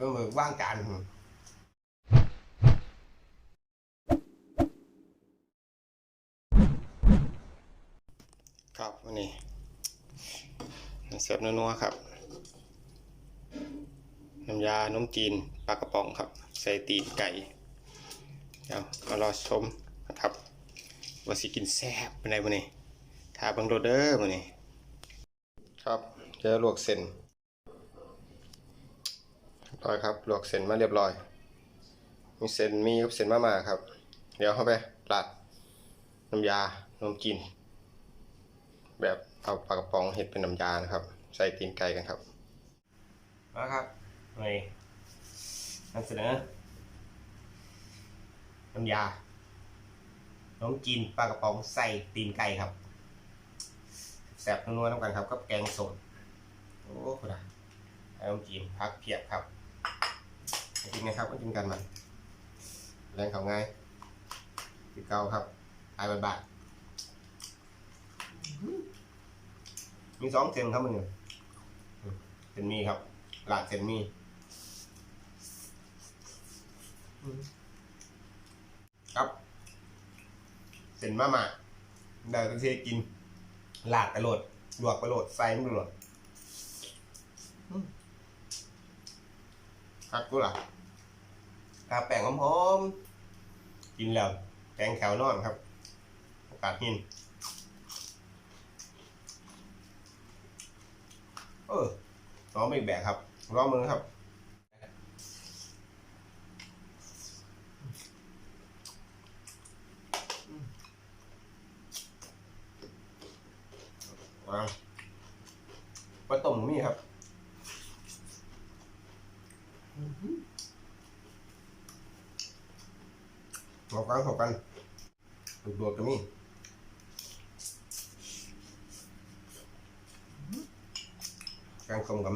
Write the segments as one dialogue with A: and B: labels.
A: ปลาหมึกว่างจานครับวันนี้เสียบนัวๆครับ น้ำยานมจีนปลากระป๋องครับ ใส่ตีนไก่ เดี๋ยวมารอชมนะครับว่าสิกินแซ่บเป็นไงมื้อนี้ทาบังโรเดอร์มื้อนี้ ครับเจะลวกเส้น ร้อยครับลวกเส้นมาเรียบร้อย มีเส้นมีกับเส้นมาม่าครับ เดี๋ยวเข้าไปราดน้ำยานมจีนแบบเอาปลากระป๋องเห็ดเป็นน้ำยานะครับ ใส่ตีนไก่กันครับมาครับนี่นำเสนอน้ำยาน้องจีนปลากระป๋องใส่ตีนไก่ครับแซ่บนัวๆน้ำกันครับกับแกงสดโอ้โหนะน้องจีนพักเพียบครับ มากินไงครับมากินกันมันแรงเขาไงติดเกาครับอายบาทๆมีสองเซนครับมึงเซนมีครับหลาดเซนมีครับเส้นมามาได้ก็เทกิน หลาดไปโหลดลวกไปโหลดใส่มันโหลดอืมคักกูล่ะ ทาแป้งหอมๆกินแล้วแป้งแถวนอนครับ โอกาสหินเออร้องอีกแบบครับร้องมือครับว้างปลาต้มมีครับ ขอกันขอกันดูดๆก็มีแกงสมกับ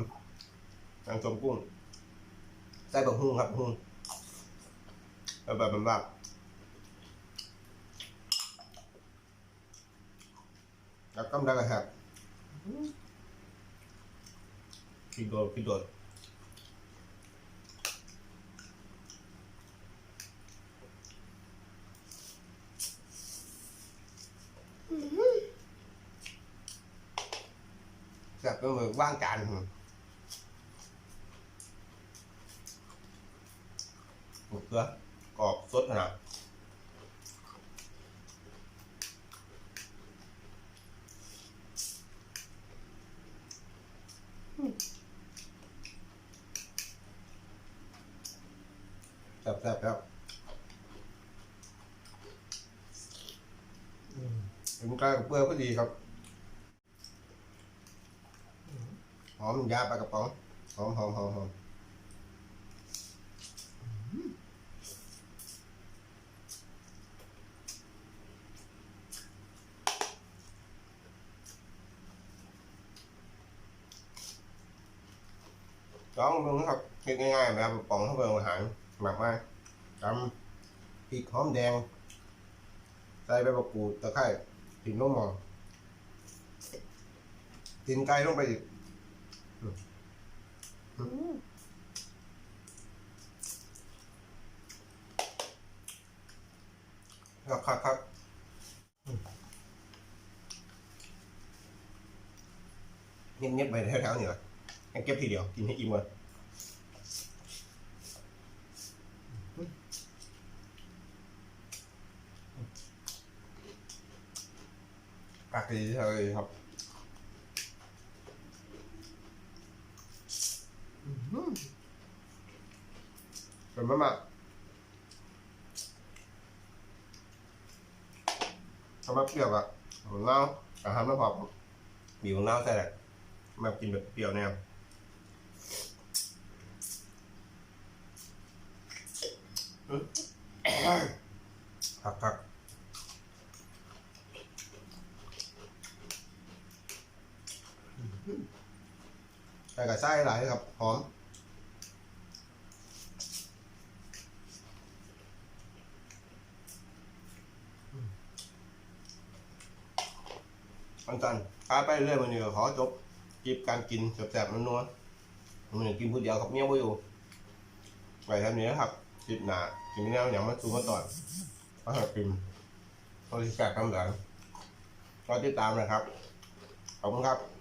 A: แกงสมกุ้งใส่บะฮุ่งครับบะฮุ่งแบบแบบแบบแล้วก็ได้เลยครับพี่โดดพี่โดดแซ่บ ก็มือว่างจานหมดเกลือกรอบสดขนาดแซ่บแซ่บครับถึงกลางกับเปลือกก็ดีครับ หอมยาปลากระป๋อง หอมหอมหอมหอมลองดูนะครับเฮ็ดง่ายๆแบบกระป๋องเข้าเบอร์อาหารหมักมาตำพริกหอมแดง ใส่ใบมะกรูดตะไคร้ถึงลงหม้อตีนไก่ลงไปอีก ครับครับครับเงียบเงียบไปแถวๆนี่แหละเก็บทีเดียว กินให้อิ่มเลยปากดีเลยครับ เป็นมากๆทำมาเปรี้ยวอะหัวเน่าอาหารไม่พอบีบหัวเน่าใส่แหละมากินแบบเปรี้ยวแนวอื้อพักพักใส่กับไส้หลายครับหอม อันตันพาไปเรื่อยมันนี่ก็ขอจบจีบการกินแสบๆนัวๆมันกินผู้เดียวกับเมียบ่อยู่ไปทำนี้นะครับจิบหนาจิบแนวอย่างมันสูงมาต่อนมาหักพิมพ์บริษัทกำลังรอติดตามนะครับขอบคุณครับ